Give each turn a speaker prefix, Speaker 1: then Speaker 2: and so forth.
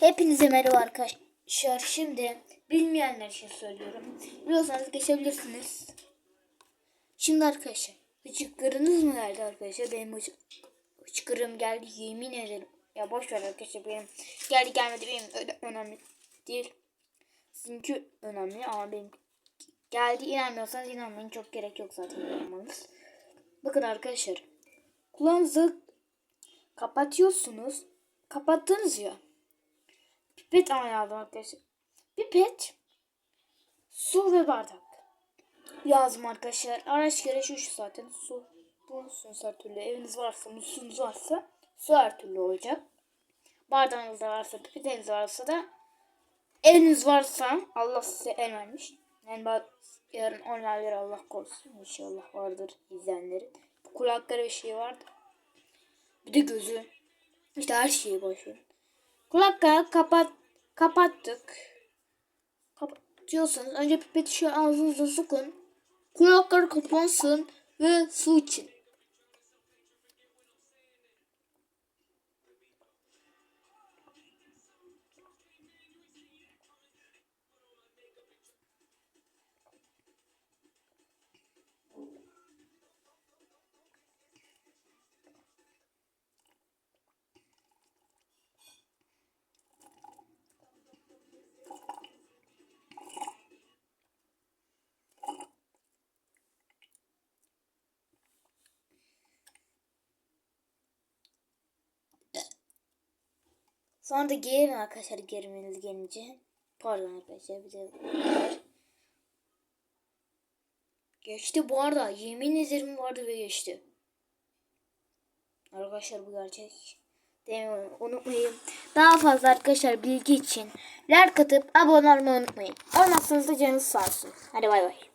Speaker 1: Hepinize merhaba arkadaşlar. Şimdi bilmeyenler için söylüyorum. Biliyorsanız geçebilirsiniz. Şimdi arkadaşlar hıçkırınız mı geldi arkadaşlar? Benim hıç, hıçkırığım geldi yemin ederim. Ya boş ver arkadaşlar benim geldi gelmedi benim öyle önemli değil. Sizinki önemli ama benim geldi inanmıyorsanız inanmayın çok gerek yok zaten inanmanız. Bakın arkadaşlar kulağınızı kapatıyorsunuz. Kapattınız ya. Pipet aldım arkadaşlar. Pipet, su ve bardak. Yazdım arkadaşlar. Araç gereçi şu zaten. Su. Bulursunuz her türlü. Eviniz varsa, muslunuz varsa su her türlü olacak. Bardağınız da varsa, pipetiniz varsa da eviniz varsa Allah size el vermiş. Yani bak yarın onlarları Allah korusun. İnşallah vardır izleyenlerin. Kulakları bir şey vardı. Bir de gözü. İşte her şeyi boş verin. Kulakları kapat kapattık. Kapatıyorsanız önce pipeti şu ağzınıza sokun. Kulakları kapansın ve su için. Sonra da giyerim arkadaşlar gerimeniz gelince. Pardon arkadaşlar bir de Geçti bu arada. Yemin ederim vardı ve geçti. Arkadaşlar bu gerçek. Demeyi unutmayın. Daha fazla arkadaşlar bilgi için like atıp abone olmayı unutmayın. Olmazsanız da canınız sağ olsun. Hadi bay bay.